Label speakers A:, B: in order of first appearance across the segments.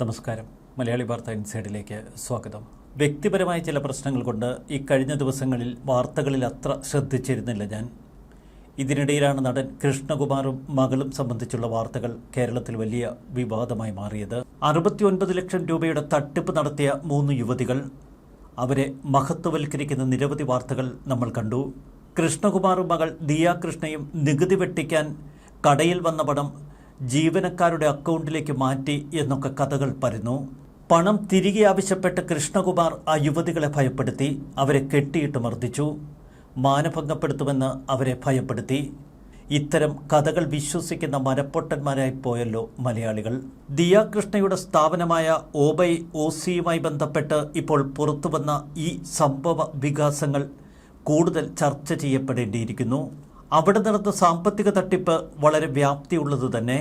A: നമസ്കാരം. മലയാളി വാർത്ത ഇൻസൈഡിലേക്ക് സ്വാഗതം. വ്യക്തിപരമായ ചില പ്രശ്നങ്ങൾ കൊണ്ട് ഈ കഴിഞ്ഞ ദിവസങ്ങളിൽ വാർത്തകളിൽ അത്ര ശ്രദ്ധിച്ചിരുന്നില്ല ഞാൻ. ഇതിനിടയിലാണ് നടൻ കൃഷ്ണകുമാറും മകളും സംബന്ധിച്ചുള്ള വാർത്തകൾ കേരളത്തിൽ വലിയ വിവാദമായി മാറിയത്. അറുപത്തിയൊൻപത് ലക്ഷം രൂപയുടെ തട്ടിപ്പ് നടത്തിയ മൂന്ന് യുവതികൾ. അവരെ മഹത്വവൽക്കരിക്കുന്ന നിരവധി വാർത്തകൾ നമ്മൾ കണ്ടു. കൃഷ്ണകുമാറും മകൾ ദിയ കൃഷ്ണയും നികുതി വെട്ടിക്കാൻ കടയിൽ വന്ന പണം ജീവനക്കാരുടെ അക്കൗണ്ടിലേക്ക് മാറ്റി എന്നൊക്കെ കഥകൾ പരന്നു. പണം തിരികെ ആവശ്യപ്പെട്ട കൃഷ്ണകുമാർ ആ യുവതികളെ ഭയപ്പെടുത്തി അവരെ കെട്ടിയിട്ട് മർദ്ദിച്ചു. മാനഭംഗപ്പെടുത്തുമെന്ന് അവരെ ഭയപ്പെടുത്തി. ഇത്തരം കഥകൾ വിശ്വസിക്കുന്ന മരപ്പൊട്ടന്മാരായി പോയല്ലോ മലയാളികൾ. ദിയ കൃഷ്ണയുടെ സ്ഥാപനമായ ഓബൈ ഓസിയുമായി ബന്ധപ്പെട്ട് ഇപ്പോൾ പുറത്തുവന്ന ഈ സംഭവ വികാസങ്ങൾ കൂടുതൽ ചർച്ച ചെയ്യപ്പെടേണ്ടിയിരിക്കുന്നു. അവിടെ നടന്ന സാമ്പത്തിക തട്ടിപ്പ് വളരെ വ്യാപ്തിയുള്ളത് തന്നെ.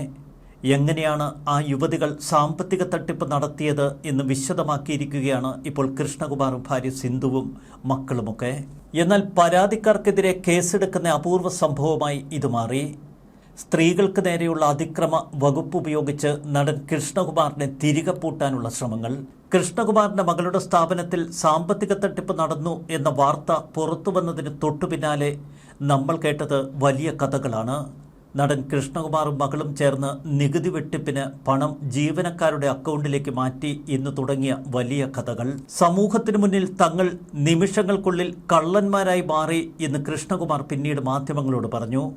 A: എങ്ങനെയാണ് ആ യുവതികൾ സാമ്പത്തിക തട്ടിപ്പ് നടത്തിയത് എന്ന് വിശദമാക്കിയിരിക്കുകയാണ് ഇപ്പോൾ കൃഷ്ണകുമാറും ഭാര്യ സിന്ധുവും മക്കളുമൊക്കെ. എന്നാൽ പരാതിക്കാർക്കെതിരെ കേസെടുക്കുന്ന അപൂർവ സംഭവമായി ഇത് മാറി. സ്ത്രീകൾക്ക് നേരെയുള്ള അതിക്രമ വകുപ്പ് ഉപയോഗിച്ച് നടൻ കൃഷ്ണകുമാറിനെ തിരികെ പൂട്ടാനുള്ള ശ്രമങ്ങൾ. കൃഷ്ണകുമാറിന്റെ മകളുടെ സ്ഥാപനത്തിൽ സാമ്പത്തിക തട്ടിപ്പ് നടന്നു എന്ന വാർത്ത പുറത്തു വന്നതിന് തൊട്ടു പിന്നാലെ നമ്മൾ കേട്ടത് വലിയ കഥകളാണ്. നടൻ കൃഷ്ണകുമാറും മകളും ചേർന്ന് നികുതി വെട്ടിപ്പിന് പണം ജീവനക്കാരുടെ അക്കൗണ്ടിലേക്ക് മാറ്റി എന്ന് തുടങ്ങിയ വലിയ കഥകൾ. സമൂഹത്തിനു മുന്നിൽ തങ്ങൾ നിമിഷങ്ങൾക്കുള്ളിൽ കള്ളന്മാരായി മാറി എന്ന് കൃഷ്ണകുമാർ പിന്നീട് മാധ്യമങ്ങളോട് പറഞ്ഞു.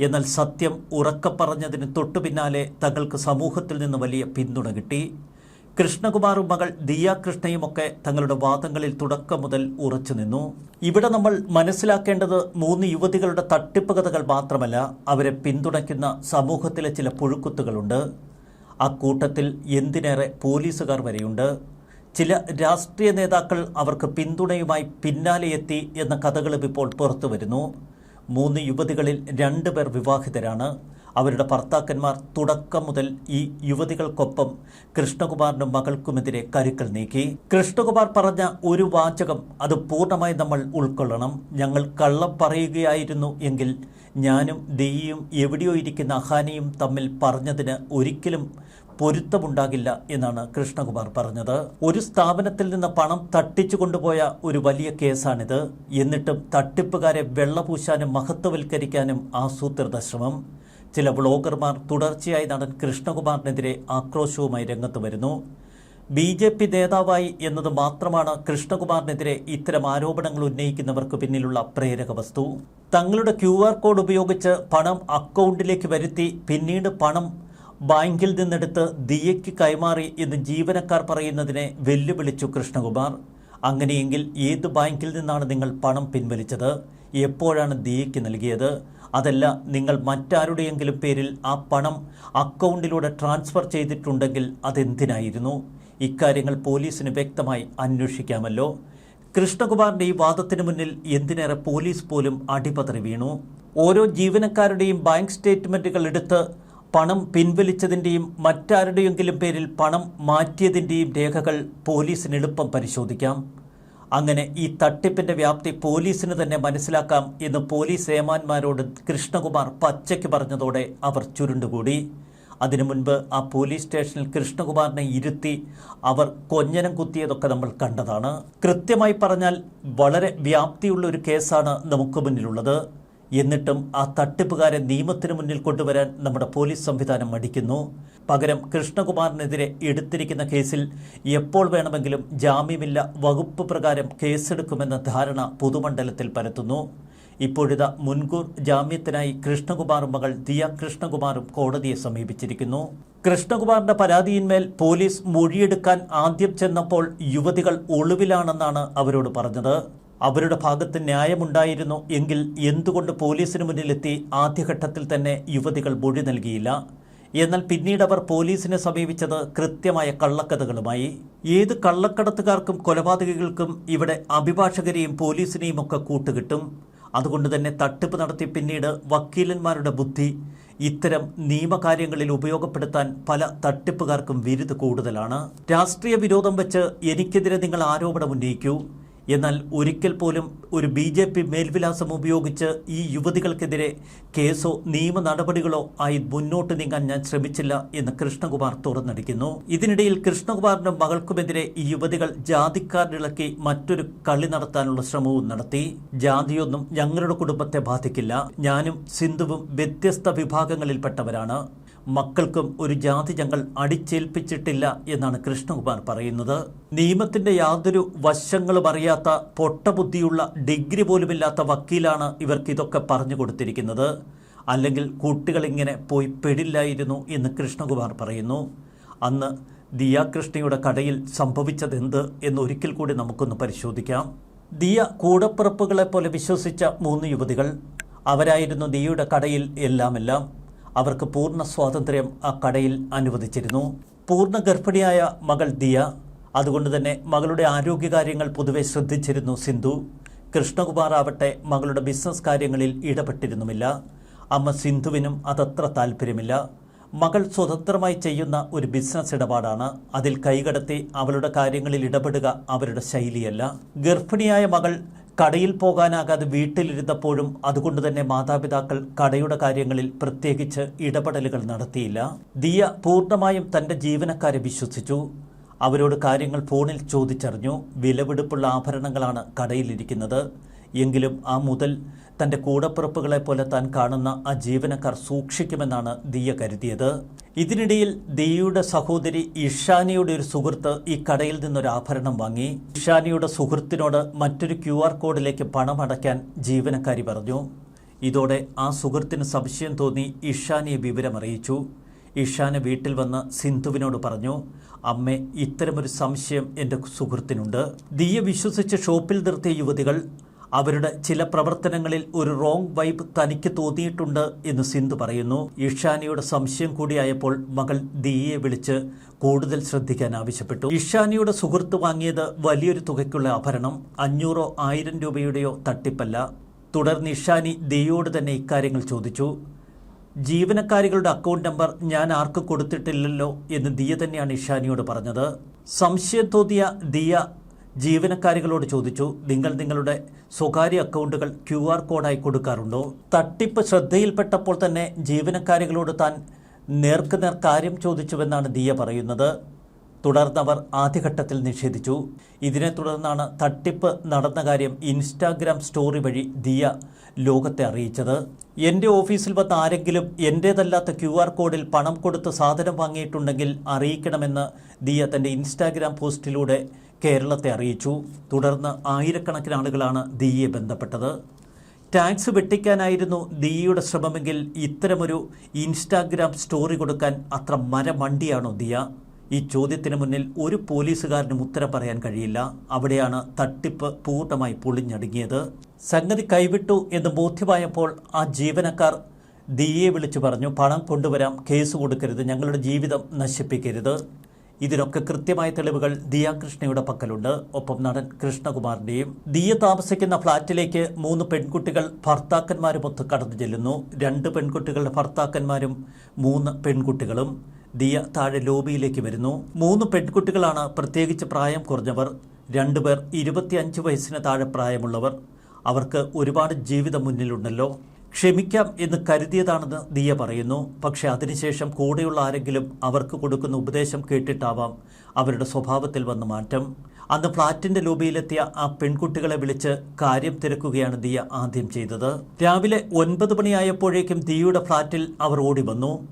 A: എന്നാൽ സത്യം ഉറക്കപ്പറഞ്ഞതിന് തൊട്ടു പിന്നാലെ തങ്ങൾക്ക് സമൂഹത്തിൽ നിന്ന് വലിയ പിന്തുണ കിട്ടി. കൃഷ്ണകുമാറും മകൾ ദിയ കൃഷ്ണയുമൊക്കെ തങ്ങളുടെ വാദങ്ങളിൽ തുടക്കം മുതൽ ഉറച്ചു നിന്നു. ഇവിടെ നമ്മൾ മനസ്സിലാക്കേണ്ടത് മൂന്ന് യുവതികളുടെ തട്ടിപ്പ് കഥകൾ മാത്രമല്ല അവരെ പിന്തുണയ്ക്കുന്ന സമൂഹത്തിലെ ചില പുഴുക്കുത്തുകളുണ്ട്. ആ കൂട്ടത്തിൽ എന്തിനേറെ പോലീസുകാർ വരെയുണ്ട്. ചില രാഷ്ട്രീയ നേതാക്കൾ അവർക്ക് പിന്തുണയുമായി പിന്നാലെ എത്തി എന്ന കഥകളും ഇപ്പോൾ പുറത്തു വരുന്നു മൂന്ന് യുവതികളിൽ രണ്ടുപേർ വിവാഹിതരാണ്. അവരുടെ ഭർത്താക്കന്മാർ തുടക്കം മുതൽ ഈ യുവതികൾക്കൊപ്പം കൃഷ്ണകുമാറിനും മകൾക്കുമെതിരെ കരുക്കൾ നീക്കി. കൃഷ്ണകുമാർ പറഞ്ഞ ഒരു വാചകം അത് പൂർണമായി നമ്മൾ ഉൾക്കൊള്ളണം. ഞങ്ങൾ കള്ളം പറയുകയായിരുന്നു എങ്കിൽ ഞാനും ദെയ്യും എവിടെയോ ഇരിക്കുന്ന അഹാനിയും തമ്മിൽ പറഞ്ഞതിന് ഒരിക്കലും പൊരുത്തമുണ്ടാകില്ല എന്നാണ് കൃഷ്ണകുമാർ പറഞ്ഞത്. ഒരു സ്ഥാപനത്തിൽ നിന്ന് പണം തട്ടിച്ചു കൊണ്ടുപോയ ഒരു വലിയ കേസാണിത്. എന്നിട്ടും തട്ടിപ്പുകാരെ വെള്ളപൂശാനും മഹത്വവൽക്കരിക്കാനും ആസൂത്രിത ശ്രമം. ചില വ്ളോഗർമാർ തുടർച്ചയായി നടൻ കൃഷ്ണകുമാറിനെതിരെ ആക്രോശവുമായി രംഗത്ത് വരുന്നു. ബി ജെ പി നേതാവായി എന്നത് മാത്രമാണ് കൃഷ്ണകുമാറിനെതിരെ ഇത്തരം ആരോപണങ്ങൾ ഉന്നയിക്കുന്നവർക്ക് പിന്നിലുള്ള പ്രേരക വസ്തു. തങ്ങളുടെ ക്യു ആർ കോഡ് ഉപയോഗിച്ച് പണം അക്കൗണ്ടിലേക്ക് വരുത്തി പിന്നീട് പണം ബാങ്കിൽ നിന്നെടുത്ത് ദിയയ്ക്ക് കൈമാറി എന്ന് ജീവനക്കാർ പറയുന്നതിനെ വെല്ലുവിളിച്ചു കൃഷ്ണകുമാർ. അങ്ങനെയെങ്കിൽ ഏത് ബാങ്കിൽ നിന്നാണ് നിങ്ങൾ പണം പിൻവലിച്ചത്? എപ്പോഴാണ് ദിയയ്ക്ക് നൽകിയത്? അതല്ല നിങ്ങൾ മറ്റാരുടെയെങ്കിലും പേരിൽ ആ പണം അക്കൗണ്ടിലൂടെ ട്രാൻസ്ഫർ ചെയ്തിട്ടുണ്ടെങ്കിൽ അതെന്തിനായിരുന്നു? ഇക്കാര്യങ്ങൾ പോലീസിന് വ്യക്തമായി അന്വേഷിക്കാമല്ലോ. കൃഷ്ണകുമാറിന്റെ ഈ വാദത്തിന് മുന്നിൽ എന്തിനേറെ പോലീസ് പോലും അടിപതറി വീണു? ഓരോ ജീവനക്കാരുടെയും ബാങ്ക് സ്റ്റേറ്റ്മെന്റുകൾ എടുത്ത് പണം പിൻവലിച്ചതിന്റെയും മറ്റാരുടെയെങ്കിലും പേരിൽ പണം മാറ്റിയതിന്റെയും രേഖകൾ പോലീസിന് എളുപ്പം പരിശോധിക്കാം. അങ്ങനെ ഈ തട്ടിപ്പിന്റെ വ്യാപ്തി പോലീസിന് തന്നെ മനസ്സിലാക്കാം എന്ന് പോലീസ് ഏമാന്മാരോട് കൃഷ്ണകുമാർ പച്ചയ്ക്ക് പറഞ്ഞതോടെ അവർ ചുരുണ്ടുകൂടി. അതിനു മുൻപ് ആ പോലീസ് സ്റ്റേഷനിൽ കൃഷ്ണകുമാറിനെ ഇരുത്തി അവർ കൊഞ്ഞനം കുത്തിയതൊക്കെ നമ്മൾ കണ്ടതാണ്. കൃത്യമായി പറഞ്ഞാൽ വളരെ വ്യാപ്തിയുള്ള ഒരു കേസാണ് നമുക്ക് മുന്നിലുള്ളത്. എന്നിട്ടും ആ തട്ടിപ്പുകാരെ നിയമത്തിന് മുന്നിൽ കൊണ്ടുവരാൻ നമ്മുടെ പോലീസ് സംവിധാനം മടിക്കുന്നു. പകരം കൃഷ്ണകുമാറിനെതിരെ എടുത്തിരിക്കുന്ന കേസിൽ എപ്പോൾ വേണമെങ്കിലും ജാമ്യമില്ല വകുപ്പ് പ്രകാരം കേസെടുക്കുമെന്ന ധാരണ പൊതുമണ്ഡലത്തിൽ പരത്തുന്നു. ഇപ്പോഴിതാ മുൻകൂർ ജാമ്യത്തിനായി കൃഷ്ണകുമാറും മകൾ ദിയ കൃഷ്ണകുമാറും കോടതിയെ സമീപിച്ചിരിക്കുന്നു. കൃഷ്ണകുമാറിന്റെ പരാതിയിന്മേൽ പോലീസ് മൊഴിയെടുക്കാൻ ആദ്യം ചെന്നപ്പോൾ യുവതികൾ ഒളിവിലാണെന്നാണ് അവരോട് പറഞ്ഞത്. അവരുടെ ഭാഗത്ത് ന്യായമുണ്ടായിരുന്നു എങ്കിൽ എന്തുകൊണ്ട് പോലീസിന് മുന്നിലെത്തി ആദ്യഘട്ടത്തിൽ തന്നെ യുവതികൾ മൊഴി നൽകിയില്ല? എന്നാൽ പിന്നീട് അവർ പോലീസിനെ സമീപിച്ചത് കൃത്യമായ കള്ളക്കഥകളുമായി. ഏത് കള്ളക്കടത്തുകാർക്കും കൊലപാതകികൾക്കും ഇവിടെ അഭിഭാഷകരെയും പോലീസിനെയും ഒക്കെ കൂട്ടുകിട്ടും. അതുകൊണ്ട് തന്നെ തട്ടിപ്പ് നടത്തി പിന്നീട് വക്കീലന്മാരുടെ ബുദ്ധി ഇത്തരം നിയമകാര്യങ്ങളിൽ ഉപയോഗപ്പെടുത്താൻ പല തട്ടിപ്പുകാർക്കും വിരുത് കൂടുതലാണ്. രാഷ്ട്രീയ വിരോധം വെച്ച് എനിക്കെതിരെ നിങ്ങൾ ആരോപണം ഉന്നയിക്കൂ. എന്നാൽ ഒരിക്കൽ പോലും ഒരു ബി ജെ പി മേൽവിലാസം ഉപയോഗിച്ച് ഈ യുവതികൾക്കെതിരെ കേസോ നിയമ നടപടികളോ ആയി മുന്നോട്ട് നീങ്ങാൻ ഞാൻ ശ്രമിച്ചില്ല എന്ന് കൃഷ്ണകുമാർ തുറന്നടിക്കുന്നു. ഇതിനിടയിൽ കൃഷ്ണകുമാറിന്റെ മകൾക്കുമെതിരെ ഈ യുവതികൾ ജാതിക്കാരിളക്കി മറ്റൊരു കളി നടത്താനുള്ള ശ്രമവും നടത്തി. ജാതിയൊന്നും ഞങ്ങളുടെ കുടുംബത്തെ ബാധിക്കില്ല. ഞാനും സിന്ധുവും വ്യത്യസ്ത വിഭാഗങ്ങളിൽപ്പെട്ടവരാണ്. മക്കൾക്കും ഒരു ജാതി ഞങ്ങൾ അടിച്ചേൽപ്പിച്ചിട്ടില്ല എന്നാണ് കൃഷ്ണകുമാർ പറയുന്നത്. നിയമത്തിന്റെ യാതൊരു വശങ്ങളും അറിയാത്ത പൊട്ടബുദ്ധിയുള്ള ഡിഗ്രി പോലുമില്ലാത്ത വക്കീലാണ് ഇവർക്ക് ഇതൊക്കെ പറഞ്ഞു കൊടുത്തിരിക്കുന്നത്. അല്ലെങ്കിൽ കുട്ടികൾ ഇങ്ങനെ പോയി പെടില്ലായിരുന്നു എന്ന് കൃഷ്ണകുമാർ പറയുന്നു. അന്ന് ദിയ കൃഷ്ണയുടെ കടയിൽ സംഭവിച്ചതെന്ത് എന്ന് ഒരിക്കൽ കൂടി നമുക്കൊന്ന് പരിശോധിക്കാം. ദിയ കൂടപ്പിറപ്പുകളെ പോലെ വിശ്വസിച്ച മൂന്ന് യുവതികൾ. അവരായിരുന്നു ദിയയുടെ കടയിൽ എല്ലാമെല്ലാം. അവർക്ക് പൂർണ സ്വാതന്ത്ര്യം ആ കടയിൽ അനുവദിച്ചിരുന്നു. പൂർണ ഗർഭിണിയായ മകൾ ദിയ അതുകൊണ്ട് തന്നെ മകളുടെ ആരോഗ്യകാര്യങ്ങൾ പൊതുവെ ശ്രദ്ധിച്ചിരുന്നു സിന്ധു. കൃഷ്ണകുമാർ ആവട്ടെ മകളുടെ ബിസിനസ് കാര്യങ്ങളിൽ ഇടപെട്ടിരുന്നുമില്ല. അമ്മ സിന്ധുവിനും അതത്ര താല്പര്യമില്ല. മകൾ സ്വതന്ത്രമായി ചെയ്യുന്ന ഒരു ബിസിനസ് ഇടപാടാണ്. അതിൽ കൈകടത്തി അവളുടെ കാര്യങ്ങളിൽ ഇടപെടുക അവരുടെ ശൈലിയല്ല. ഗർഭിണിയായ മകൾ കടയിൽ പോകാനാകാതെ വീട്ടിലിരുന്നപ്പോഴും അതുകൊണ്ട് തന്നെ മാതാപിതാക്കൾ കടയുടെ കാര്യങ്ങളിൽ പ്രത്യേകിച്ച് ഇടപെടലുകൾ നടത്തിയില്ല. ദിയ പൂർണമായും തന്റെ ജീവനക്കാരെ വിശ്വസിച്ചു. അവരോട് കാര്യങ്ങൾ ഫോണിൽ ചോദിച്ചറിഞ്ഞു. വിലപിടിപ്പുള്ള ആഭരണങ്ങളാണ് കടയിലിരിക്കുന്നത്. എങ്കിലും ആ മുതൽ തന്റെ കൂടപ്പിറപ്പുകളെ പോലെ താൻ കാണുന്ന ആ ജീവനക്കാർ സൂക്ഷിക്കുമെന്നാണ് ദിയ കരുതിയത്. ഇതിനിടയിൽ ദിയയുടെ സഹോദരി ഇഷാനിയുടെ ഒരു സുഹൃത്ത് ഈ കടയിൽ നിന്നൊരു ആഭരണം വാങ്ങി. ഇഷാനിയുടെ സുഹൃത്തിനോട് മറ്റൊരു ക്യു ആർ കോഡിലേക്ക് പണം അടയ്ക്കാൻ ജീവനക്കാരി പറഞ്ഞു. ഇതോടെ ആ സുഹൃത്തിന് സംശയം തോന്നി ഇഷാനിയെ വിവരമറിയിച്ചു. ഇഷാന വീട്ടിൽ വന്ന് സിന്ധുവിനോട് പറഞ്ഞു അമ്മേ ഇത്തരമൊരു സംശയം എന്റെ സുഹൃത്തിനുണ്ട്. ദിയ വിശ്വസിച്ച് ഷോപ്പിൽ നിർത്തിയ യുവതികൾ അവരുടെ ചില പ്രവർത്തനങ്ങളിൽ ഒരു റോങ് വൈബ് തനിക്ക് തോന്നിയിട്ടുണ്ട് എന്ന് സിന്ധു പറയുന്നു. ഇഷാനിയുടെ സംശയം കൂടിയായപ്പോൾ മകൾ ദിയെ വിളിച്ച് കൂടുതൽ ശ്രദ്ധിക്കാൻ ആവശ്യപ്പെട്ടു. ഇഷാനിയുടെ സുഹൃത്ത് വാങ്ങിയത് വലിയൊരു തുകയ്ക്കുള്ള ആഭരണം അഞ്ഞൂറോ ആയിരം രൂപയുടെയോ തട്ടിപ്പല്ല. തുടർന്ന് ഇഷാനി ദിയോട് തന്നെ ഇക്കാര്യങ്ങൾ ചോദിച്ചു. ജീവനക്കാരികളുടെ അക്കൗണ്ട് നമ്പർ ഞാൻ ആർക്കും കൊടുത്തിട്ടില്ലല്ലോ എന്ന് ദിയ തന്നെയാണ് ഇഷാനിയോട് പറഞ്ഞത്. സംശയം തോന്നിയ ദിയ ജീവനക്കാരികളോട് ചോദിച്ചു നിങ്ങൾ നിങ്ങളുടെ സ്വകാര്യ അക്കൗണ്ടുകൾ ക്യു ആർ കോഡായി കൊടുക്കാറുണ്ടോ? തട്ടിപ്പ് ശ്രദ്ധയിൽപ്പെട്ടപ്പോൾ തന്നെ ജീവനക്കാരികളോട് താൻ നേർക്കുനേർ കാര്യം ചോദിച്ചുവെന്നാണ് ദിയ പറയുന്നത്. തുടർന്നവർ ആദ്യഘട്ടത്തിൽ നിഷേധിച്ചു. ഇതിനെ തുടർന്നാണ് തട്ടിപ്പ് നടന്ന കാര്യം ഇൻസ്റ്റാഗ്രാം സ്റ്റോറി വഴി ദിയ ലോകത്തെ അറിയിച്ചത്. എന്റെ ഓഫീസിൽ വന്ന ആരെങ്കിലും എന്റേതല്ലാത്ത ക്യു ആർ കോഡിൽ പണം കൊടുത്ത് സാധനം വാങ്ങിയിട്ടുണ്ടെങ്കിൽ അറിയിക്കണമെന്ന് ദിയ തന്റെ ഇൻസ്റ്റാഗ്രാം പോസ്റ്റിലൂടെ കേരളത്തെ അറിയിച്ചു. തുടർന്ന് ആയിരക്കണക്കിന് ആളുകളാണ് ദിയയെ ബന്ധപ്പെട്ടത്. ടാക്സ് വെട്ടിക്കാനായിരുന്നു ദിയയുടെ ശ്രമമെങ്കിൽ ഇത്തരമൊരു ഇൻസ്റ്റാഗ്രാം സ്റ്റോറി കൊടുക്കാൻ അത്ര മരമണ്ടിയാണോ ദിയ? ഈ ചോദ്യത്തിന് മുന്നിൽ ഒരു പോലീസുകാരനും ഉത്തരം പറയാൻ കഴിയില്ല. അവിടെയാണ് തട്ടിപ്പ് പൂർണമായി പൊളിഞ്ഞടുങ്ങിയത്. സംഗതി കൈവിട്ടു എന്ന് ബോധ്യമായപ്പോൾ ആ ജീവനക്കാർ ദിയെ വിളിച്ചു പറഞ്ഞു പണം കൊണ്ടുവരാം കേസ് കൊടുക്കരുത് ഞങ്ങളുടെ ജീവിതം നശിപ്പിക്കരുത്. ഇതിനൊക്കെ കൃത്യമായ തെളിവുകൾ ദിയ കൃഷ്ണയുടെ പക്കലുണ്ട്. ഒപ്പം നടൻ കൃഷ്ണകുമാറിന്റെയും ദിയ താമസിക്കുന്ന ഫ്ളാറ്റിലേക്ക് മൂന്ന് പെൺകുട്ടികൾ ഭർത്താക്കന്മാരുമൊത്ത് കടന്നു ചെല്ലുന്നു. രണ്ട് പെൺകുട്ടികളുടെ ഭർത്താക്കന്മാരും മൂന്ന് പെൺകുട്ടികളും ദിയ താഴെ ലോബിയിലേക്ക് വരുന്നു. മൂന്ന് പെൺകുട്ടികളാണ് പ്രത്യേകിച്ച് പ്രായം കുറഞ്ഞവർ. രണ്ടുപേർ ഇരുപത്തിയഞ്ച് വയസ്സിന് താഴെ പ്രായമുള്ളവർ. അവർക്ക് ഒരുപാട് ജീവിതം മുന്നിലുണ്ടല്ലോ. ക്ഷമിക്കാം എന്ന് കരുതിയതാണെന്ന് ദിയ പറയുന്നു. പക്ഷെ അതിനുശേഷം കൂടെയുള്ള ആരെങ്കിലും അവർക്ക് കൊടുക്കുന്ന ഉപദേശം കേട്ടിട്ടാവാം അവരുടെ സ്വഭാവത്തിൽ വന്ന മാറ്റം. അന്ന് ഫ്ളാറ്റിന്റെ ലോബിയിലെത്തിയ ആ പെൺകുട്ടികളെ വിളിച്ച് കാര്യം തിരക്കുകയാണ് ദിയ ആദ്യം ചെയ്തത്. രാവിലെ ഒൻപത് മണിയായപ്പോഴേക്കും ദിയയുടെ ഫ്ളാറ്റിൽ അവർ ഓടി വന്നു.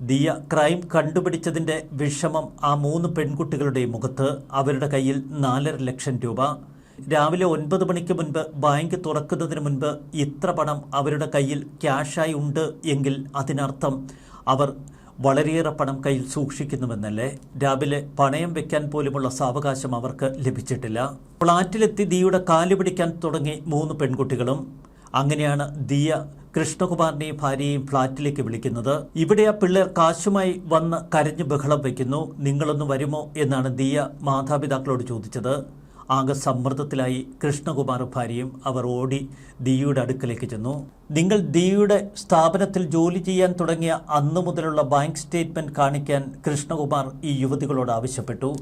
A: ദിയ ക്രൈം കണ്ടുപിടിച്ചതിന്റെ വിഷമം ആ മൂന്ന് പെൺകുട്ടികളുടെ മുഖത്ത്. അവരുടെ കയ്യിൽ നാലര ലക്ഷം രൂപ. രാവിലെ ഒൻപത് മണിക്ക് മുൻപ് ബാങ്ക് തുറക്കുന്നതിന് മുൻപ് ഇത്ര പണം അവരുടെ കയ്യിൽ ക്യാഷായി ഉണ്ട് എങ്കിൽ അതിനർത്ഥം അവർ വളരെയേറെ പണം കയ്യിൽ സൂക്ഷിക്കുന്നുവെന്നല്ലേ? രാവിലെ പണയം വെക്കാൻ പോലുമുള്ള സാവകാശം അവർക്ക് ലഭിച്ചിട്ടില്ല. ഫ്ളാറ്റിലെത്തി ദിയുടെ കാൽ പിടിക്കാൻ തുടങ്ങി മൂന്ന് പെൺകുട്ടികളും. അങ്ങനെയാണ് ദിയ കൃഷ്ണകുമാറിനെയും ഭാര്യയെയും ഫ്ളാറ്റിലേക്ക് വിളിക്കുന്നത്. ഇവിടെ ആ പിള്ളേർ കാശുമായി വന്ന് കരഞ്ഞ് ബഹളം വയ്ക്കുന്നു. നിങ്ങളൊന്ന് വരുമോ? എന്നാണ് ദിയ മാതാപിതാക്കളോട് ചോദിച്ചത്. ആകെ സമ്മർദ്ദത്തിലായി കൃഷ്ണകുമാർ ഭാര്യയും അവർ ഓടി ദിയുടെ അടുക്കലേക്ക് ചെന്നു. നിങ്ങൾ ദിയുടെ സ്ഥാപനത്തിൽ ജോലി ചെയ്യാൻ തുടങ്ങിയ അന്നു മുതലുള്ള ബാങ്ക് സ്റ്റേറ്റ്മെന്റ് കാണിക്കാൻ കൃഷ്ണകുമാർ ഈ യുവതികളോട് ആവശ്യപ്പെട്ടു.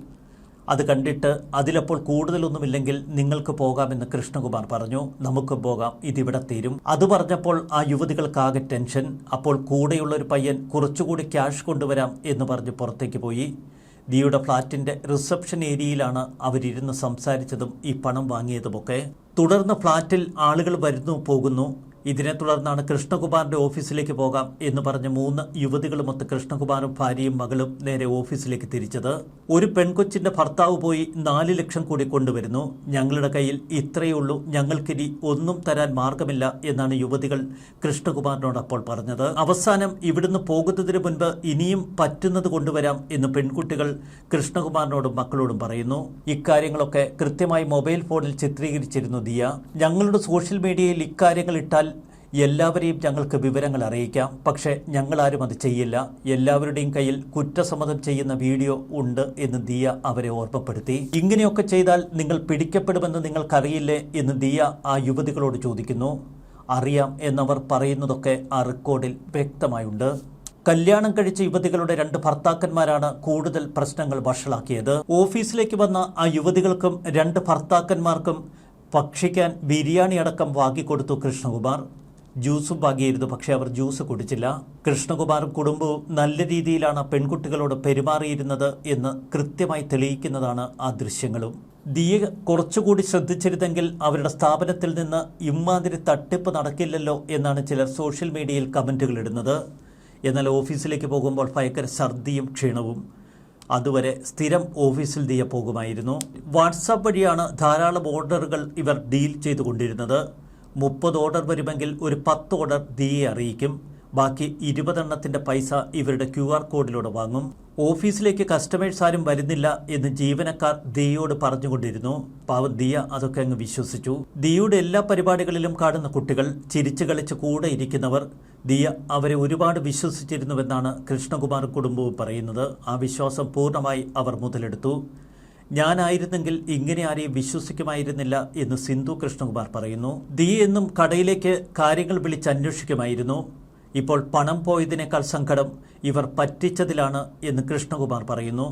A: അത് കണ്ടിട്ട് അതിലപ്പോൾ കൂടുതലൊന്നുമില്ലെങ്കിൽ നിങ്ങൾക്ക് പോകാമെന്ന് കൃഷ്ണകുമാർ പറഞ്ഞു. നമുക്ക് പോകാം ഇതിവിടെ തീരും അത് പറഞ്ഞപ്പോൾ ആ യുവതികൾക്കാകെ ടെൻഷൻ. അപ്പോൾ കൂടെയുള്ള ഒരു പയ്യൻ കുറച്ചുകൂടി ക്യാഷ് കൊണ്ടുവരാം എന്ന് പറഞ്ഞ് പുറത്തേക്ക് പോയി. ദിയുടെ ഫ്ളാറ്റിന്റെ റിസപ്ഷൻ ഏരിയയിലാണ് അവരിരുന്ന് സംസാരിച്ചതും ഈ പണം വാങ്ങിയതുമൊക്കെ. തുടർന്ന് ഫ്ളാറ്റിൽ ആളുകൾ വരുന്നു പോകുന്നു. ഇതിനെ തുടർന്നാണ് കൃഷ്ണകുമാറിന്റെ ഓഫീസിലേക്ക് പോകാം എന്ന് പറഞ്ഞ് മൂന്ന് യുവതികളുമൊത്ത് കൃഷ്ണകുമാറും ഭാര്യയും മകളും നേരെ ഓഫീസിലേക്ക് തിരിച്ചത്. ഒരു പെൺകൊച്ചിന്റെ ഭർത്താവ് പോയി നാല് ലക്ഷം കൂടി കൊണ്ടുവരുന്നു. ഞങ്ങളുടെ കയ്യിൽ ഇത്രയേ ഉള്ളൂ. ഞങ്ങൾക്കിനി ഒന്നും തരാൻ മാർഗമില്ല എന്നാണ് യുവതികൾ കൃഷ്ണകുമാറിനോട് അപ്പോൾ പറഞ്ഞത്. അവസാനം ഇവിടുന്ന് പോകുന്നതിന് മുൻപ് ഇനിയും പറ്റുന്നത് കൊണ്ടുവരാം എന്ന് പെൺകുട്ടികൾ കൃഷ്ണകുമാറിനോടും മക്കളോടും പറയുന്നു. ഇക്കാര്യങ്ങളൊക്കെ കൃത്യമായി മൊബൈൽ ഫോണിൽ ചിത്രീകരിച്ചിരുന്നു ദിയ. ഞങ്ങളുടെ സോഷ്യൽ മീഡിയയിൽ ഇക്കാര്യങ്ങൾ ഇട്ടാൽ എല്ലാവരെയും ഞങ്ങൾക്ക് വിവരങ്ങൾ അറിയിക്കാം. പക്ഷേ ഞങ്ങളാരും അത് ചെയ്യില്ല. എല്ലാവരുടെയും കയ്യിൽ കുറ്റസമ്മതം ചെയ്യുന്ന വീഡിയോ ഉണ്ട് എന്ന് ദിയ അവരെ ഓർമ്മപ്പെടുത്തി. ഇങ്ങനെയൊക്കെ ചെയ്താൽ നിങ്ങൾ പിടിക്കപ്പെടുമെന്ന് നിങ്ങൾക്കറിയില്ലേ എന്ന് ദിയ ആ യുവതികളോട് ചോദിക്കുന്നു. അറിയാം എന്നവർ പറയുന്നതൊക്കെ ആ റെക്കോർഡിൽ വ്യക്തമായുണ്ട്. കല്യാണം കഴിച്ച യുവതികളുടെ രണ്ട് ഭർത്താക്കന്മാരാണ് കൂടുതൽ പ്രശ്നങ്ങൾ വഷളാക്കിയത്. ഓഫീസിലേക്ക് വന്ന ആ യുവതികൾക്കും രണ്ട് ഭർത്താക്കന്മാർക്കും ഭക്ഷിക്കാൻ ബിരിയാണി അടക്കം വാങ്ങിക്കൊടുത്തു കൃഷ്ണകുമാർ. ജ്യൂസും വാങ്ങിയിരുന്നു പക്ഷേ അവർ ജ്യൂസ് കുടിച്ചില്ല. കൃഷ്ണകുമാറും കുടുംബവും നല്ല രീതിയിലാണ് പെൺകുട്ടികളോട് പെരുമാറിയിരുന്നത് എന്ന് കൃത്യമായി തെളിയിക്കുന്നതാണ് ആ ദൃശ്യങ്ങളും. ദിയ കുറച്ചുകൂടി ശ്രദ്ധിച്ചിരുന്നെങ്കിൽ അവരുടെ സ്ഥാപനത്തിൽ നിന്ന് ഇമ്മാതിരി തട്ടിപ്പ് നടക്കില്ലല്ലോ എന്നാണ് ചിലർ സോഷ്യൽ മീഡിയയിൽ കമന്റുകൾ ഇടുന്നത്. എന്നാൽ ഓഫീസിലേക്ക് പോകുമ്പോൾ ഭയങ്കര ഛർദിയും ക്ഷീണവും. അതുവരെ സ്ഥിരം ഓഫീസിൽ ദിയ പോകുമായിരുന്നു. വാട്സാപ്പ് വഴിയാണ് ധാരാളം ഓർഡറുകൾ ഇവർ ഡീൽ ചെയ്തുകൊണ്ടിരുന്നത്. മുപ്പത് ഓർഡർ വരുമെങ്കിൽ ഒരു പത്ത് ഓർഡർ ദിയെ അറിയിക്കും. ബാക്കി ഇരുപതെണ്ണത്തിന്റെ പൈസ ഇവരുടെ ക്യു ആർ കോഡിലൂടെ വാങ്ങും. ഓഫീസിലേക്ക് കസ്റ്റമേഴ്സ് ആരും വരുന്നില്ല എന്ന് ജീവനക്കാർ ദിയോട് പറഞ്ഞുകൊണ്ടിരുന്നു. പാവം ദിയ അതൊക്കെ അങ്ങ് വിശ്വസിച്ചു. ദിയുടെ എല്ലാ പരിപാടികളിലും കാണുന്ന കുട്ടികൾ ചിരിച്ചു കളിച്ച് കൂടെ ഇരിക്കുന്നവർ ദിയ അവരെ ഒരുപാട് വിശ്വസിച്ചിരുന്നുവെന്നാണ് കൃഷ്ണകുമാർ കുടുംബവും പറയുന്നത്. ആ വിശ്വാസം പൂർണമായി അവർ മുതലെടുത്തു. ഞാനായിരുന്നെങ്കിൽ ഇങ്ങനെ ആരെയും വിശ്വസിക്കുമായിരുന്നില്ല എന്ന് സിന്ധു കൃഷ്ണകുമാർ പറയുന്നു. ദി എന്നും കടയിലേക്ക് കാര്യങ്ങൾ വിളിച്ചന്വേഷിക്കുമായിരുന്നു ഇപ്പോൾ പണം പോയതിനേക്കാൾ സങ്കടം ഇവർ പറ്റിച്ചതിലാണ് എന്ന് കൃഷ്ണകുമാർ പറയുന്നു.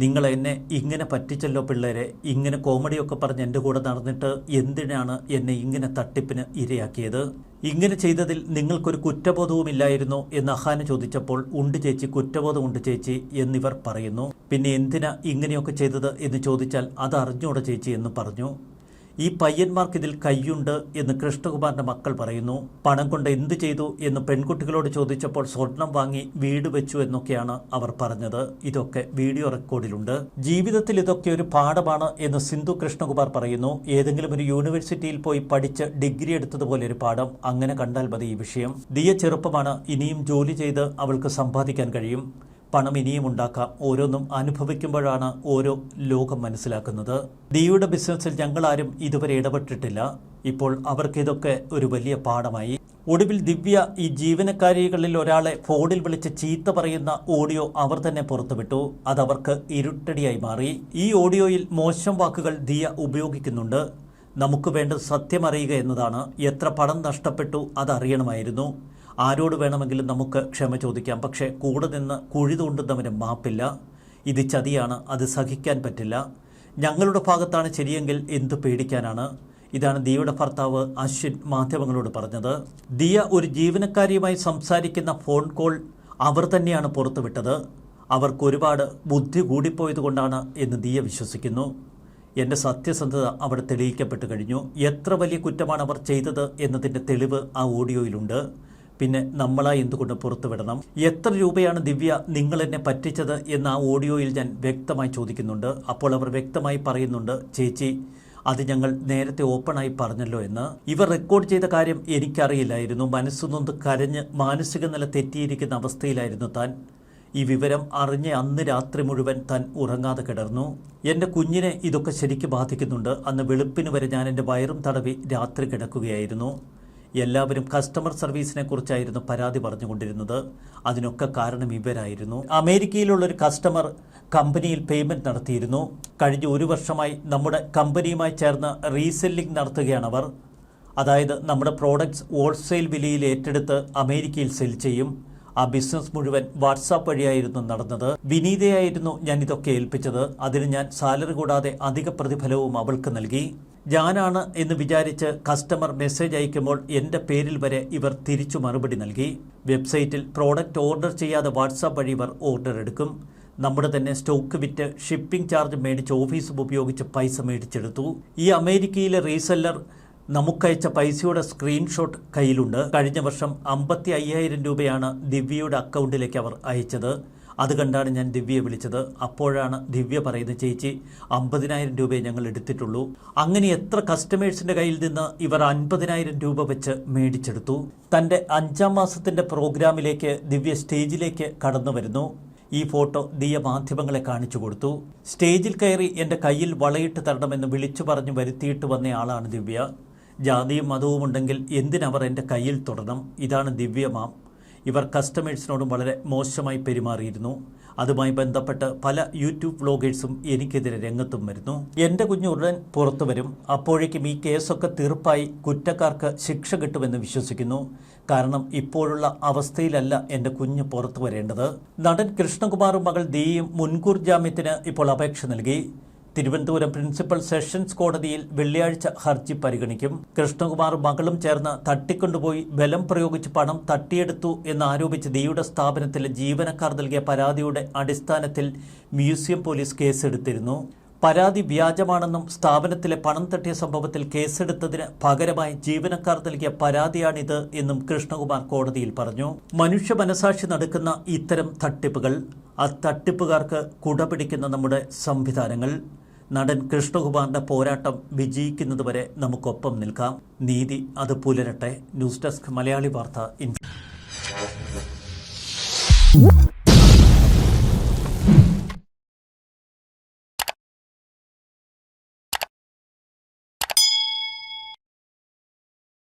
A: നിങ്ങൾ എന്നെ ഇങ്ങനെ പറ്റിച്ചല്ലോ പിള്ളേരെ ഇങ്ങനെ കോമഡിയൊക്കെ പറഞ്ഞ് എന്റെ കൂടെ നടന്നിട്ട് എന്തിനാണ് എന്നെ ഇങ്ങനെ തട്ടിപ്പിന് ഇരയാക്കിയത്? ഇങ്ങനെ ചെയ്തതിൽ നിങ്ങൾക്കൊരു കുറ്റബോധവുമില്ലായിരുന്നോ എന്ന് അഹാന ചോദിച്ചപ്പോൾ ഉണ്ട് ചേച്ചി കുറ്റബോധമുണ്ട് ചേച്ചി എന്നിവർ പറയുന്നു. പിന്നെ എന്തിനാ ഇങ്ങനെയൊക്കെ ചെയ്തത് എന്ന് ചോദിച്ചാൽ അത് അറിഞ്ഞൂടെ ചേച്ചി എന്ന് പറഞ്ഞു. ഈ പയ്യന്മാർക്ക് ഇതിൽ കൈയുണ്ട് എന്ന് കൃഷ്ണകുമാറിന്റെ മക്കൾ പറയുന്നു. പണം കൊണ്ട് എന്ത് ചെയ്തു എന്ന് പെൺകുട്ടികളോട് ചോദിച്ചപ്പോൾ സ്വർണം വാങ്ങി വീട് വെച്ചു എന്നൊക്കെയാണ് അവർ പറഞ്ഞത്. ഇതൊക്കെ വീഡിയോ റെക്കോർഡിലുണ്ട്. ജീവിതത്തിൽ ഇതൊക്കെ ഒരു പാഠമാണ് എന്ന് സിന്ധു കൃഷ്ണകുമാർ പറയുന്നു. ഏതെങ്കിലും ഒരു യൂണിവേഴ്സിറ്റിയിൽ പോയി പഠിച്ച് ഡിഗ്രി എടുത്തതുപോലെ ഒരു പാഠം അങ്ങനെ കണ്ടാൽ മതി ഈ വിഷയം. ദിയ ചെറുപ്പമാണ് ഇനിയും ജോലി ചെയ്ത് അവൾക്ക് സമ്പാദിക്കാൻ കഴിയും. പണം ഇനിയും ഉണ്ടാക്കാം. ഓരോന്നും അനുഭവിക്കുമ്പോഴാണ് ഓരോ ലോകം മനസ്സിലാക്കുന്നത്. ദിയുടെ ബിസിനസ്സിൽ ഞങ്ങളാരും ഇതുവരെ ഇടപെട്ടിട്ടില്ല. ഇപ്പോൾ അവർക്കിതൊക്കെ ഒരു വലിയ പാഠമായി. ഒടുവിൽ ദിവ്യ ഈ ജീവനക്കാരികളിൽ ഒരാളെ ഫോണിൽ വിളിച്ച് ചീത്ത പറയുന്ന ഓഡിയോ അവർ തന്നെ പുറത്തുവിട്ടു. അവർക്ക് ഇരുട്ടടിയായി മാറി. ഈ ഓഡിയോയിൽ മോശം വാക്കുകൾ ദിയ ഉപയോഗിക്കുന്നുണ്ട്. നമുക്ക് വേണ്ടത് സത്യം അറിയുക എന്നതാണ്. എത്ര പണം നഷ്ടപ്പെട്ടു അതറിയണമായിരുന്നു. ആരോട് വേണമെങ്കിലും നമുക്ക് ക്ഷമ ചോദിക്കാം. പക്ഷേ കൂടെ നിന്ന് കുഴി തോണ്ടുന്നവന് മാപ്പില്ല. ഇത് ചതിയാണ് അത് സഹിക്കാൻ പറ്റില്ല. ഞങ്ങളുടെ ഭാഗത്താണ് ശരിയെങ്കിൽ എന്തു പേടിക്കാനാണ്? ഇതാണ് ദിയയുടെ ഭർത്താവ് അശ്വിൻ മാധ്യമങ്ങളോട് പറഞ്ഞത്. ദിയ ഒരു ജീവനക്കാരിയുമായി സംസാരിക്കുന്ന ഫോൺ കോൾ അവർ തന്നെയാണ് പുറത്തുവിട്ടത്. അവർക്ക് ഒരുപാട് ബുദ്ധി കൂടിപ്പോയതുകൊണ്ടാണ് എന്ന് ദിയ വിശ്വസിക്കുന്നു. എന്റെ സത്യസന്ധത അവിടെ തെളിയിക്കപ്പെട്ടു കഴിഞ്ഞു. എത്ര വലിയ കുറ്റമാണ് അവർ ചെയ്തത് എന്നതിന്റെ തെളിവ് ആ ഓഡിയോയിലുണ്ട്. പിന്നെ നമ്മളാ എന്തുകൊണ്ട് പുറത്തുവിടണം എത്ര രൂപയാണ് ദിവ്യ നിങ്ങൾ എന്നെ പറ്റിച്ചത് എന്ന് ആ ഓഡിയോയിൽ ഞാൻ വ്യക്തമായി ചോദിക്കുന്നുണ്ട്. അപ്പോൾ അവർ വ്യക്തമായി പറയുന്നുണ്ട് ചേച്ചി അത് ഞങ്ങൾ നേരത്തെ ഓപ്പണായി പറഞ്ഞല്ലോ എന്ന്. ഇവർ റെക്കോർഡ് ചെയ്ത കാര്യം എനിക്കറിയില്ലായിരുന്നു. മനസ്സുനൊന്ന് കരഞ്ഞ് മാനസിക നില തെറ്റിയിരിക്കുന്ന അവസ്ഥയിലായിരുന്നു താൻ. ഈ വിവരം അറിഞ്ഞ് അന്ന് രാത്രി മുഴുവൻ താൻ ഉറങ്ങാതെ കിടന്നു. എന്റെ കുഞ്ഞിനെ ഇതൊക്കെ ശരിക്ക് ബാധിക്കുന്നുണ്ട്. അന്ന് വെളുപ്പിന് വരെ ഞാൻ എന്റെ വയറും തടവി രാത്രി കിടക്കുകയായിരുന്നു. എല്ലാവരും കസ്റ്റമർ സർവീസിനെ കുറിച്ചായിരുന്നു പരാതി പറഞ്ഞുകൊണ്ടിരുന്നത്. അതിനൊക്കെ കാരണം ഇവരായിരുന്നു. അമേരിക്കയിലുള്ള ഒരു കസ്റ്റമർ കമ്പനിയിൽ പേയ്മെന്റ് നടത്തിയിരുന്നു. കഴിഞ്ഞ ഒരു വർഷമായി നമ്മുടെ കമ്പനിയുമായി ചേർന്ന് റീസെല്ലിംഗ് നടത്തുകയാണ് അവർ. അതായത് നമ്മുടെ പ്രോഡക്ട്സ് ഹോൾസെയിൽ വിലയിൽ ഏറ്റെടുത്ത് അമേരിക്കയിൽ സെൽ ചെയ്യും. ആ ബിസിനസ് മുഴുവൻ വാട്സാപ്പ് വഴിയായിരുന്നു നടന്നത്. വിനീതയായിരുന്നു ഞാൻ ഇതൊക്കെ ഏൽപ്പിച്ചത്. അതിന് ഞാൻ സാലറി കൂടാതെ അധിക പ്രതിഫലവും അവൾക്ക് നൽകി. ഞാനാണ് എന്ന് വിചാരിച്ച് കസ്റ്റമർ മെസ്സേജ് അയക്കുമ്പോൾ എന്റെ പേരിൽ വരെ ഇവർ തിരിച്ചു മറുപടി നൽകി. വെബ്സൈറ്റിൽ പ്രോഡക്റ്റ് ഓർഡർ ചെയ്യാതെ വാട്സാപ്പ് വഴി ഇവർ ഓർഡർ എടുക്കും. നമ്മുടെ തന്നെ സ്റ്റോക്ക് വിറ്റ് ഷിപ്പിംഗ് ചാർജ് മേടിച്ച് ഓഫീസും ഉപയോഗിച്ച് പൈസ മേടിച്ചെടുത്തു. ഈ അമേരിക്കയിലെ റീസെല്ലർ നമുക്കയച്ച പൈസയുടെ സ്ക്രീൻഷോട്ട് കയ്യിലുണ്ട്. കഴിഞ്ഞ വർഷം അമ്പത്തി അയ്യായിരം രൂപയാണ് ദിവ്യയുടെ അക്കൗണ്ടിലേക്ക് അവർ അയച്ചത്. അത് കണ്ടാണ് ഞാൻ ദിവ്യയെ വിളിച്ചത്. അപ്പോഴാണ് ദിവ്യ പറയുന്നത് ചേച്ചി അമ്പതിനായിരം രൂപയെ ഞങ്ങൾ എടുത്തിട്ടുള്ളൂ. അങ്ങനെ എത്ര കസ്റ്റമേഴ്സിന്റെ കയ്യിൽ നിന്ന് ഇവർ അൻപതിനായിരം രൂപ വെച്ച് മേടിച്ചെടുത്തു? തന്റെ അഞ്ചാം മാസത്തിന്റെ പ്രോഗ്രാമിലേക്ക് ദിവ്യ സ്റ്റേജിലേക്ക് കടന്നു വരുന്നു. ഈ ഫോട്ടോ ദിയ മാധ്യമങ്ങളെ കാണിച്ചു കൊടുത്തു. സ്റ്റേജിൽ കയറി എന്റെ കയ്യിൽ വളയിട്ട് തരണമെന്ന് വിളിച്ചു പറഞ്ഞു വരുത്തിയിട്ട് വന്നയാളാണ് ദിവ്യ. ജാതിയും മതവും ഉണ്ടെങ്കിൽ എന്തിനവർ എന്റെ കയ്യിൽ തുടരണം ഇതാണ് ദിവ്യമാം. ഇവർ കസ്റ്റമേഴ്സിനോടും വളരെ മോശമായി പെരുമാറിയിരുന്നു. അതുമായി ബന്ധപ്പെട്ട് പല യൂട്യൂബ് വ്ളോഗേഴ്സും എനിക്കെതിരെ രംഗത്തും വരുന്നു. എന്റെ കുഞ്ഞ് ഉടൻ പുറത്തു വരും. അപ്പോഴേക്കും ഈ കേസൊക്കെ തീർപ്പായി കുറ്റക്കാർക്ക് ശിക്ഷ കിട്ടുമെന്ന് വിശ്വസിക്കുന്നു. കാരണം ഇപ്പോഴുള്ള അവസ്ഥയിലല്ല എന്റെ കുഞ്ഞ് പുറത്തു വരേണ്ടത്. നടൻ കൃഷ്ണകുമാറും മകൾ ദിയും മുൻകൂർ ജാമ്യത്തിന് ഇപ്പോൾ അപേക്ഷ നൽകി. തിരുവനന്തപുരം പ്രിൻസിപ്പൽ സെഷൻസ് കോടതിയിൽ വെള്ളിയാഴ്ച ഹർജി പരിഗണിക്കും. കൃഷ്ണകുമാർ മകളും ചേർന്ന് തട്ടിക്കൊണ്ടുപോയി ബലം പ്രയോഗിച്ച് പണം തട്ടിയെടുത്തു എന്നാരോപിച്ച് ദിയുടെ സ്ഥാപനത്തിലെ ജീവനക്കാർ നൽകിയ പരാതിയുടെ അടിസ്ഥാനത്തിൽ മ്യൂസിയം പോലീസ് കേസെടുത്തിരുന്നു. പരാതി വ്യാജമാണെന്നും സ്ഥാപനത്തിലെ പണം തട്ടിയ സംഭവത്തിൽ കേസെടുത്തതിന് പകരമായി ജീവനക്കാർ നൽകിയ പരാതിയാണിത് എന്നും കൃഷ്ണകുമാർ കോടതിയിൽ പറഞ്ഞു. മനുഷ്യ മനസാക്ഷി നടക്കുന്ന ഇത്തരം തട്ടിപ്പുകൾ ആ തട്ടിപ്പുകാർക്ക് കുടപിടിക്കുന്ന നമ്മുടെ സംവിധാനങ്ങൾ. നടൻ കൃഷ്ണകുമാറിന്റെ പോരാട്ടം വിജയിക്കുന്നതുവരെ നമുക്കൊപ്പം നിൽക്കാം. നീതി അത് പുലരട്ടെ. ന്യൂസ് ഡെസ്ക് മലയാളി വാർത്ത ഇൻ